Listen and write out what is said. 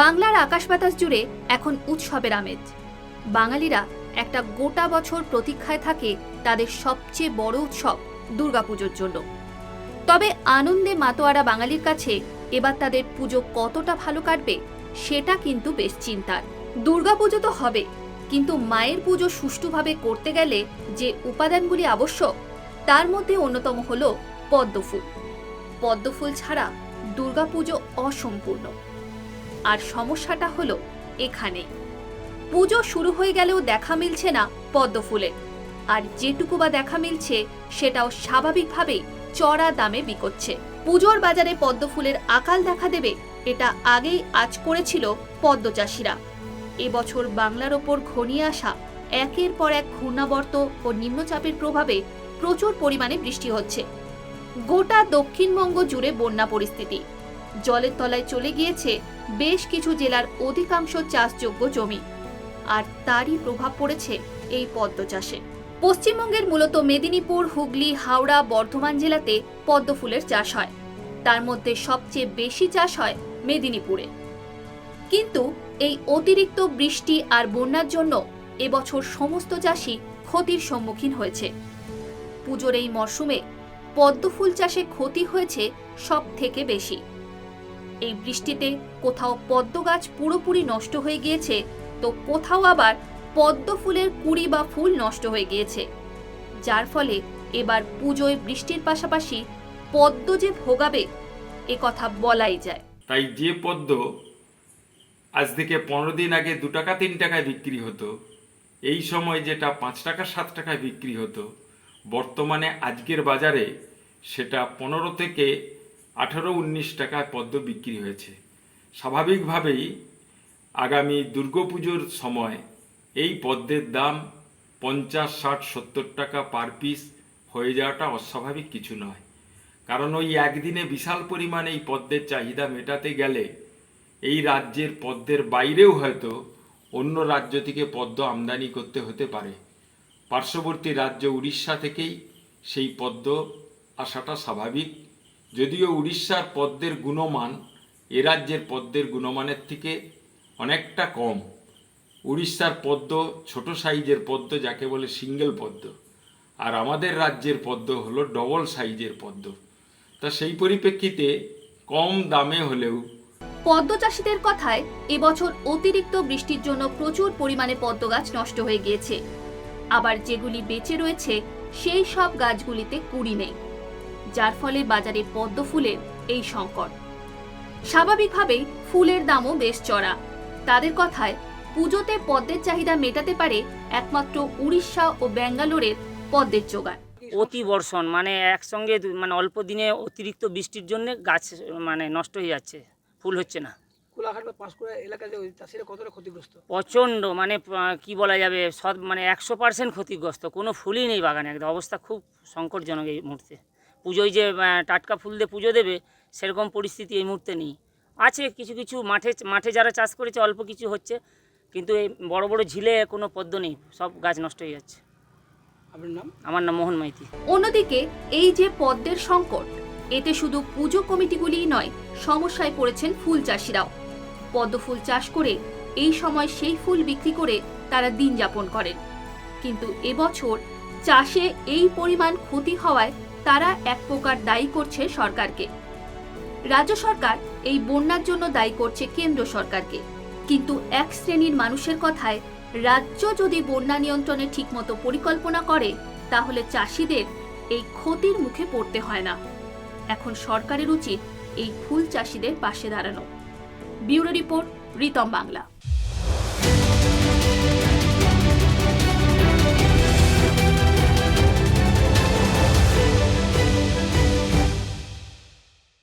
বাংলার আকাশ বাতাস জুড়ে এখন উৎসবের আমেজ। বাঙালিরা একটা গোটা বছর প্রতীক্ষায় থাকে তাদের সবচেয়ে বড় উৎসব দুর্গাপুজোর জন্য। তবে আনন্দে মাতোয়ারা বাঙালির কাছে এবার তাদের পুজো কতটা ভালো কাটবে, সেটা কিন্তু বেশ চিন্তার। দুর্গাপুজো তো হবে, কিন্তু মায়ের পুজো সুষ্ঠুভাবে করতে গেলে যে উপাদানগুলি আবশ্যক, তার মধ্যে অন্যতম হল পদ্মফুল। পদ্মফুল ছাড়া দুর্গাপুজো অসম্পূর্ণ। আর সমস্যাটা হলো এখানে। পুজো শুরু হয়ে গেলেও দেখা মিলছে না পদ্মফুলের আর যেটুকু বা দেখা মিলছে, সেটাও স্বাভাবিকভাবেই চড়া দামে বিকোচ্ছে। পুজোর বাজারে পদ্ম ফুলের আকাল দেখা দেবে, এটা আগেই আজ করেছিল পদ্ম চাষিরা। এবছর বাংলার ওপর ঘনিয়ে আসা একের পর এক ঘূর্ণাবর্ত ও নিম্নচাপের প্রভাবে প্রচুর পরিমাণে বৃষ্টি হচ্ছে। গোটা দক্ষিণবঙ্গ জুড়ে বন্যা পরিস্থিতি। জলের তলায় চলে গিয়েছে বেশ কিছু জেলার অধিকাংশ চাষযোগ্য জমি। আর তারই প্রভাব পড়েছে এই পদ্ম চাষে। পশ্চিমবঙ্গের মূলত মেদিনীপুর, হুগলি, হাওড়া, বর্ধমান জেলাতে পদ্ম ফুলের চাষ হয়। তার মধ্যে সবচেয়ে বেশি চাষ হয় মেদিনীপুরে। কিন্তু এই অতিরিক্ত বৃষ্টি আর বন্যার জন্য এবছর সমস্ত চাষি ক্ষতির সম্মুখীন হয়েছে। পুজোর এই মরশুমে পদ্ম ফুল চাষে ক্ষতি হয়েছে সব থেকে বেশি। এই বৃষ্টিতে কোথাও পদ্ম গাছ পুরোপুরি নষ্ট হয়ে গিয়েছে, তো কোথাও আবার পদ্ম ফুলের কুড়ি বা ফুল নষ্ট হয়ে গিয়েছে। যার ফলে এবার পুজোয় বৃষ্টির পাশাপাশি পদ্ম যে ভোগাবে, এ কথা বলাই যায়। তাই যে পদ্ম আজ থেকে পনেরো দিন আগে দু টাকা, তিন টাকায় বিক্রি হতো, এই সময় যেটা পাঁচ টাকা, সাত টাকায় বিক্রি হতো, বর্তমানে আজকের বাজারে সেটা পনেরো থেকে আঠারো উনিশ টাকায় পদ্ম বিক্রি হয়েছে। স্বাভাবিকভাবেই আগামী দুর্গাপুজোর সময় এই পদ্মের দাম পঞ্চাশ, ষাট, সত্তর টাকা পার পিস হয়ে যাওয়াটা অস্বাভাবিক কিছু নয়। কারণ ওই একদিনে বিশাল পরিমাণে এই পদ্মের চাহিদা মেটাতে গেলে এই রাজ্যের পদ্মের বাইরেও হয়তো অন্য রাজ্য থেকে পদ্ম আমদানি করতে হতে পারে। পার্শ্ববর্তী রাজ্য উড়িষ্যা থেকেই সেই পদ্ম আসাটা স্বাভাবিক। যদিও উড়িষ্যার পদ্মের গুণমান এ রাজ্যের পদ্মের গুণমানের থেকে অনেকটা কম। উড়িষ্যার পদ্ম ছোট সাইজের পদ্ম যাকে বলে সিঙ্গেল পদ্ম। আর আমাদের রাজ্যের পদ্ম হলো ডবল সাইজের পদ্ম। তা সেই পরিপ্রেক্ষিতে কম দামে হলেও পদ্ম চাষিদের কথায় এবছর অতিরিক্ত বৃষ্টির জন্য প্রচুর পরিমাণে পদ্ম গাছ নষ্ট হয়ে গিয়েছে। আবার যেগুলি বেঁচে রয়েছে, সেই সব গাছগুলিতে কুড়ি নেই। যার ফলে বাজারে পদ্ম ফুলের এই সংকট। স্বাভাবিকভাবেই ফুলের দামও বেশ চড়া। তাদের কথায় পুজোতে পদ্মের চাহিদা মেটাতে পারে একমাত্র উড়িষ্যা ও ব্যাঙ্গালোরের পদ্মের জোগান। অতি বর্ষণ মানে একসঙ্গে মানে অল্প দিনে অতিরিক্ত বৃষ্টির জন্য গাছ মানে নষ্ট হয়ে যাচ্ছে ফুল হচ্ছে না। প্রচণ্ড মানে কি বলা যাবে সব মানে একশো পার্সেন্ট ক্ষতিগ্রস্ত কোনো ফুলই নেই বাগানে একদম অবস্থা খুব সংকটজনক এই মুহূর্তে। পুজোয় যে টাটকা ফুল দিয়ে পুজো দেবে সেরকম পরিস্থিতি এই মুহূর্তে নেই। আছে কিছু কিছু মাঠে মাঠে যারা চাষ করেছে অল্প কিছু হচ্ছে কিন্তু এই বড় বড় ঝিলে কোনো পদ্ম নেই সব গাছ নষ্ট হয়ে যাচ্ছে। আপনার নাম? আমার নাম মোহন মাইতি। অন্যদিকে এই যে পদ্মের সংকট এতে শুধু পুজো কমিটিগুলিই নয় সমস্যায় পড়েছেন ফুল চাষিরাও। পদ্ম ফুল চাষ করে এই সময় সেই ফুল বিক্রি করে তারা দিন যাপন করেন। কিন্তু এবছর চাষে এই পরিমাণ ক্ষতি হওয়ায় তারা এক প্রকার দায়ী করছে সরকারকে। রাজ্য সরকার এই বন্যার জন্য দায়ী করছে কেন্দ্র সরকারকে। কিন্তু এক শ্রেণির মানুষের কথায়, রাজ্য যদি বন্যা নিয়ন্ত্রণে ঠিকমতো পরিকল্পনা করে, তাহলে চাষিদের এই ক্ষতির মুখে পড়তে হয় না। এখন সরকারের উচিত এই ফুল চাষিদের পাশে দাঁড়ানো। Bureau report, Ritam Bangla.